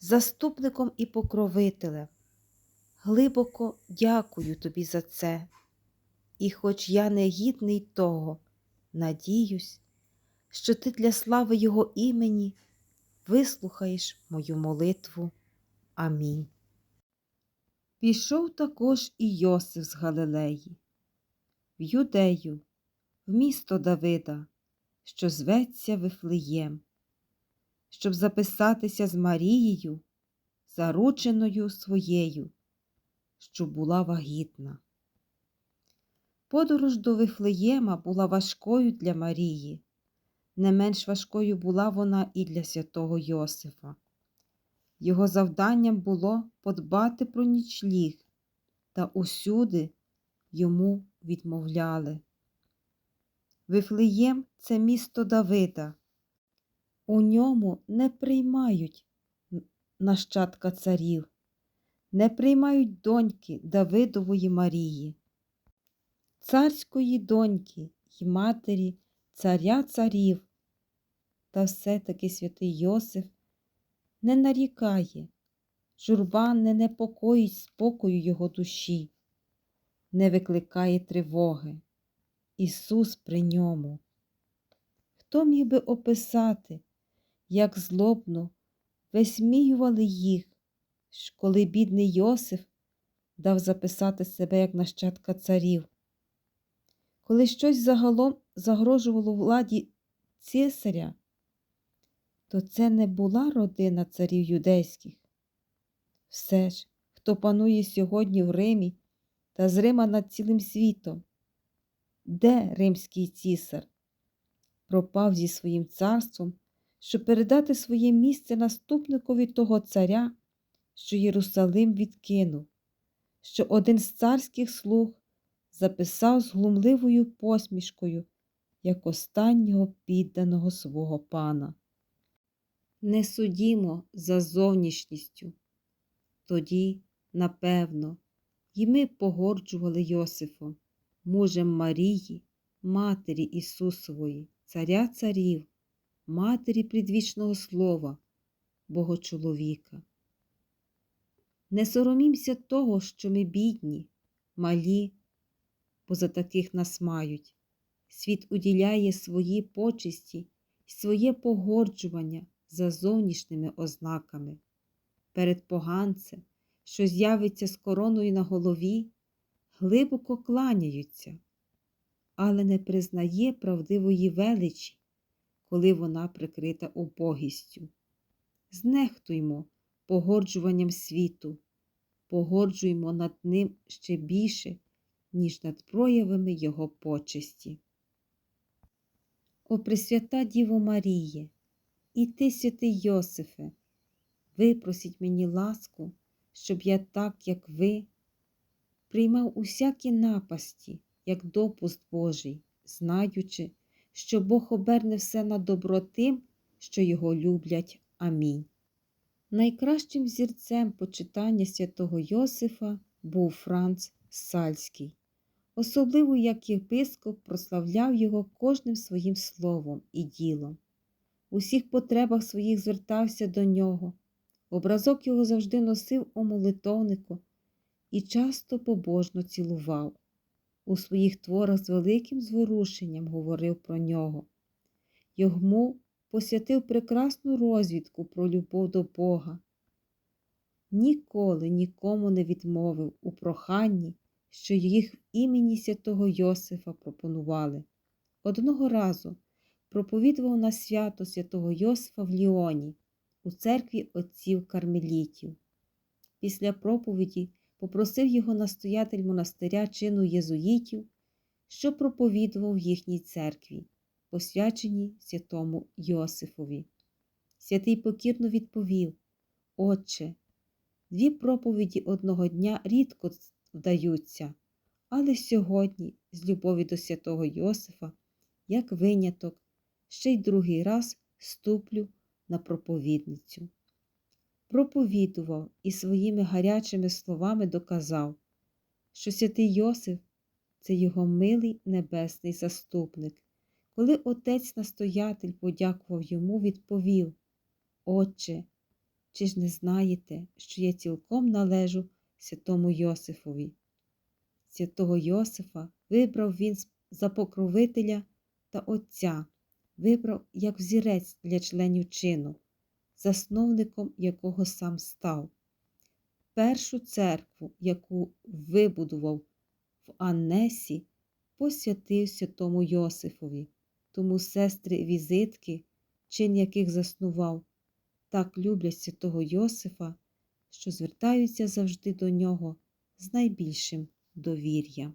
заступником і покровителем. Глибоко дякую тобі за це. І хоч я не гідний того, надіюсь, що ти для слави Його імені вислухаєш мою молитву. Амінь. Пішов також і Йосиф з Галилеї, в Юдею, в місто Давида, що зветься Вифлеєм щоб записатися з Марією, зарученою своєю, що була вагітна. Подорож до Вифлеєма була важкою для Марії, не менш важкою була вона і для святого Йосифа. Його завданням було подбати про нічліг, та усюди йому відмовляли. Вифлеєм це місто Давида. У ньому не приймають нащадка царів, не приймають доньки Давидової Марії, царської доньки й матері царя царів. Та все-таки святий Йосиф не нарікає, журба не непокоїть спокою його душі, не викликає тривоги. Ісус при ньому. Хто міг би описати? Як злобно висміювали їх, коли бідний Йосиф дав записати себе як нащадка царів. Коли щось загалом загрожувало владі цесаря, то це не була родина царів юдейських. Все ж, хто панує сьогодні в Римі та з Рима над цілим світом, де римський цісар пропав зі своїм царством щоб передати своє місце наступникові того царя, що Єрусалим відкинув, що один з царських слуг записав з глумливою посмішкою, як останнього підданого свого пана. Не судімо за зовнішністю. Тоді, напевно, і ми погорджували Йосифом, мужем Марії, Матері Ісусової, Царя Царів, Матері предвічного Слова, Богочоловіка. Не соромімся того, що ми бідні, малі, бо за таких нас мають. Світ уділяє свої почесті і своє погоджування за зовнішніми ознаками. Перед поганцем, що з'явиться з короною на голові, глибоко кланяються, але не признає правдивої величі коли вона прикрита убогістю. Знехтуймо погоджуванням світу, погоджуймо над ним ще більше, ніж над проявами Його почесті. О Пресвята Діво Маріє, і ти, святий Йосифе, випросіть мені ласку, щоб я так, як ви, приймав усякі напасті, як допуст Божий, знаючи, що Бог оберне все на добро тим, що його люблять. Амінь. Найкращим зірцем почитання святого Йосифа був Франц Сальський. Особливо як єпископ прославляв його кожним своїм словом і ділом. У всіх потребах своїх звертався до нього. Образок його завжди носив у молитовнику і часто побожно цілував у своїх творах з великим зворушенням говорив про нього. Йому посвятив прекрасну розвідку про любов до Бога. ніколи нікому не відмовив у проханні, що їх в імені святого Йосифа пропонували. Одного разу проповідував на свято святого Йосифа в Ліоні у церкві отців кармелітів. Після проповіді попросив його настоятель монастиря чину єзуїтів, що проповідував їхній церкві, посвяченій святому Йосифові. Святий покірно відповів: Отче, дві проповіді одного дня рідко вдаються, але сьогодні, з любові до святого Йосифа, як виняток, ще й другий раз ступлю на проповідницю. Проповідував і своїми гарячими словами доказав, що святий Йосиф це його милий небесний заступник. Коли отець настоятель подякував йому, відповів Отче, чи ж не знаєте, що я цілком належу святому Йосифові? Святого Йосифа вибрав він за покровителя та Отця, вибрав як взірець для членів чину, засновником якого сам став. Першу церкву, яку вибудував в Аннесі, посвятив святому Йосифові, тому сестри візитки, чин яких заснував, так люблять святого Йосифа, що звертаються завжди до нього з найбільшим довір'ям.